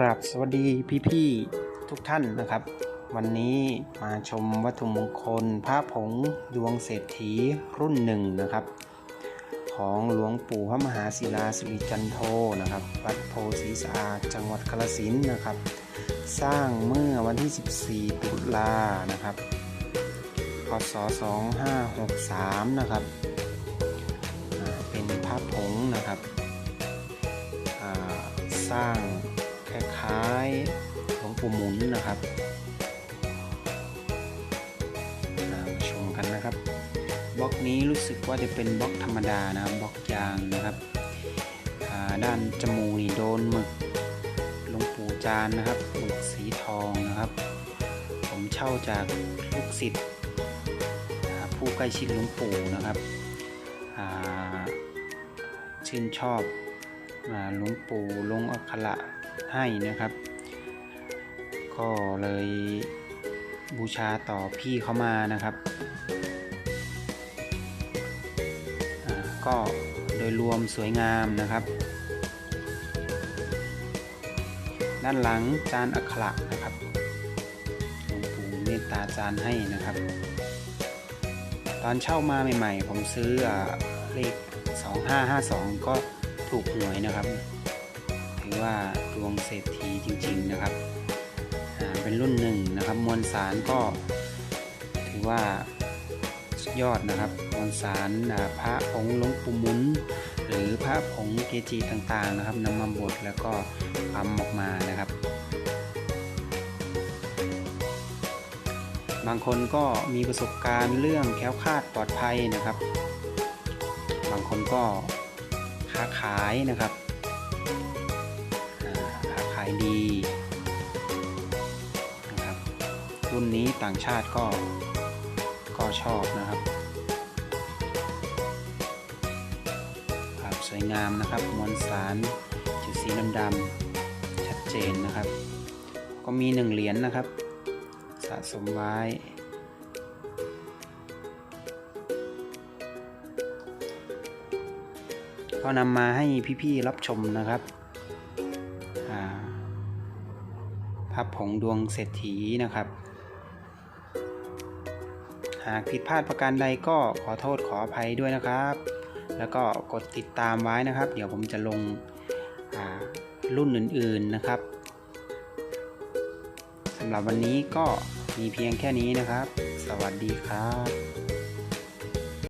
ราบสวัสดีพี่ๆทุกท่านนะครับ วันนี้มาชมวัตถุมงคลพระผงดวงเศรษฐีรุ่นหนึ่งนะครับ ของหลวงปู่พระมหาศิลาสิริจันโทนะครับ วัดโพธิสะอาดจังหวัดกาฬสินธุ์นะครับ สร้างเมื่อวันที่ 14 ตุลานะครับพศ 2563 นะครับ เป็นพระผงนะครับสร้าง หลวงปู่หมุนนะครับมาชมกันนะครับบล็อกนี้รู้สึกว่าจะเป็นบล็อกธรรมดานะครับบล็อกยางนะครับด้านจมูกนี่โดนหมึกหลวงปู่จานนะครับหมึกสีทองนะครับ ผมเช่าจากลูกศิษย์ผู้ใกล้ชิดหลวงปู่นะครับชื่นชอบหลวงปู่ลงอักขระให้นะครับ ก็เลยบูชาต่อพี่เขามานะครับก็โดยรวมสวยงามนะครับ ด้านหลังจานอักขระนะครับหลวงปู่เมตตาจานให้นะครับ ตอนเช่ามาใหม่ๆ ผมซื้ออ่าเลข 2552 ก็ถูกหวยนะครับ ถือว่าดวงเศรษฐีจริงๆนะครับ เป็นรุ่นหนึ่งนะครับ มวลสารก็ถือว่ายอดนะครับ มวลสารพระผงหลวงปู่มุนหรือพระผงเกจิต่างๆนะครับนำมาบดแล้วก็ทำออกมานะครับ บางคนก็มีประสบการณ์เรื่องแคล้วคลาดปลอดภัยนะครับ บางคนก็ค้าขายนะครับ รุ่นนี้ต่างชาติก็ก็ชอบนะครับครับสวยงามนะครับมวลสารจุดสีดำๆชัดเจนนะครับ ก็มีหนึ่งเหรียญนะครับ สะสมไว้ก็นำมาให้พี่ๆรับชมนะครับอ่าพระผงดวงเศรษฐีนะครับ หากผิดพลาดประการใดก็ขอโทษขออภัยด้วยนะครับ แล้วก็กดติดตามไว้นะครับ เดี๋ยวผมจะลงรุ่นอื่นๆนะครับสำหรับวันนี้ก็มีเพียงแค่นี้นะครับ สวัสดีครับ